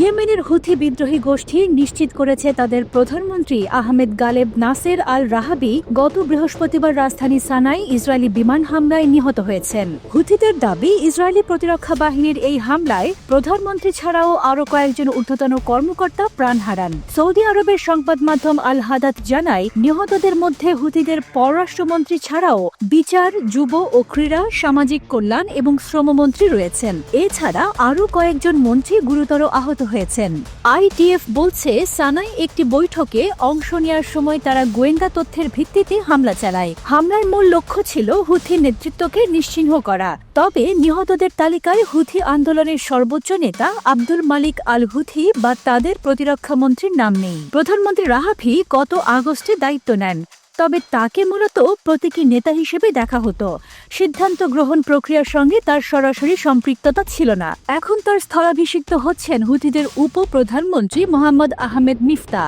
ইয়েমেনের হুথি বিদ্রোহী গোষ্ঠী নিশ্চিত করেছে তাদের প্রধানমন্ত্রী আহমেদ গালেব নাসের আল রাহাবি গত বৃহস্পতিবার রাজধানী সানাই ইসরায়েলি বিমান হামলায় নিহত হয়েছেন। হুথিদের দাবি, ইসরায়েলি প্রতিরক্ষা বাহিনীর এই হামলায় প্রধানমন্ত্রী ছাড়াও আরও কয়েকজন ঊর্ধ্বতন কর্মকর্তা প্রাণ হারান। সৌদি আরবের সংবাদ মাধ্যম আল হাদাত জানায়, নিহতদের মধ্যে হুথিদের পররাষ্ট্রমন্ত্রী ছাড়াও বিচার, যুব ও ক্রীড়া, সামাজিক কল্যাণ এবং শ্রমমন্ত্রী রয়েছেন। এছাড়া আরও কয়েকজন মন্ত্রী গুরুতর আহত হয়েছেন। আইটিএফ বলছে, সানাই একটি বৈঠকে অংশ নেওয়ার সময় তারা গোয়েন্দা তথ্যের ভিত্তিতে হামলা চালায়। হামলার মূল লক্ষ্য ছিল হুথি নেতৃত্বকে নিশ্চিহ্ন করা। তবে নিহতদের তালিকায় হুথি আন্দোলনের সর্বোচ্চ নেতা আব্দুল মালিক আল হুথি বা তাদের প্রতিরক্ষা মন্ত্রীর নাম নেই। প্রধানমন্ত্রী রাহাফি গত আগস্টে দায়িত্ব নেন। তবে তাকে মূলত প্রতীকী নেতা হিসেবে দেখা হতো। সিদ্ধান্ত গ্রহণ প্রক্রিয়ার সঙ্গে তার সরাসরি সম্পৃক্ততা ছিল না। এখন তার স্থলাভিষিক্ত হচ্ছেন হুথিদের উপ প্রধানমন্ত্রী মোহাম্মদ আহমেদ মিফতা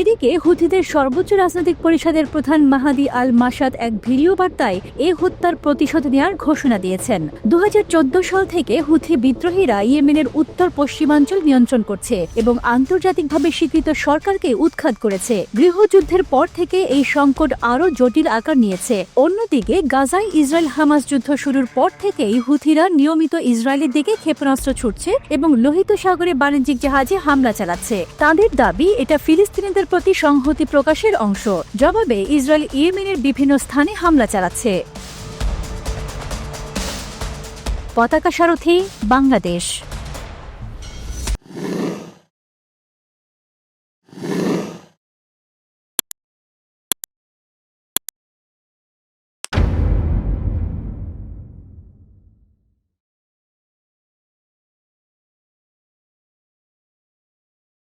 এদিকে হুথিদের সর্বোচ্চ রাজনৈতিক পরিষদের প্রধান মাহাদি আল মাসাদ এক ভিডিও বার্তায় এ হত্যার প্রতিশোধ নেওয়ার ঘোষণা দিয়েছেন। দু সাল থেকে হুথি বিদ্রোহীরা ইয়েমেনের উত্তর পশ্চিমাঞ্চল নিয়ন্ত্রণ করছে এবং আন্তর্জাতিকভাবে স্বীকৃত সরকারকে উৎখাত করেছে। গৃহযুদ্ধের পর থেকে এই সংকট আরও জটিল আকার নিয়েছে। অন্যদিকে গাজায় ইসরায়েল হামাস যুদ্ধ শুরুর পর থেকেই হুথিরা নিয়মিত ইসরায়েলের দিকে ক্ষেপণাস্ত্র ছুটছে এবং লোহিত সাগরে বাণিজ্যিক জাহাজে হামলা চালাচ্ছে। তাদের দাবি, এটা ফিলিস্তিনিদের প্রতি সংহতি প্রকাশের অংশ। জবাবে ইসরায়েল ইয়েমেনের বিভিন্ন স্থানে হামলা চালাচ্ছে। পতাকা সারথি বাংলাদেশ।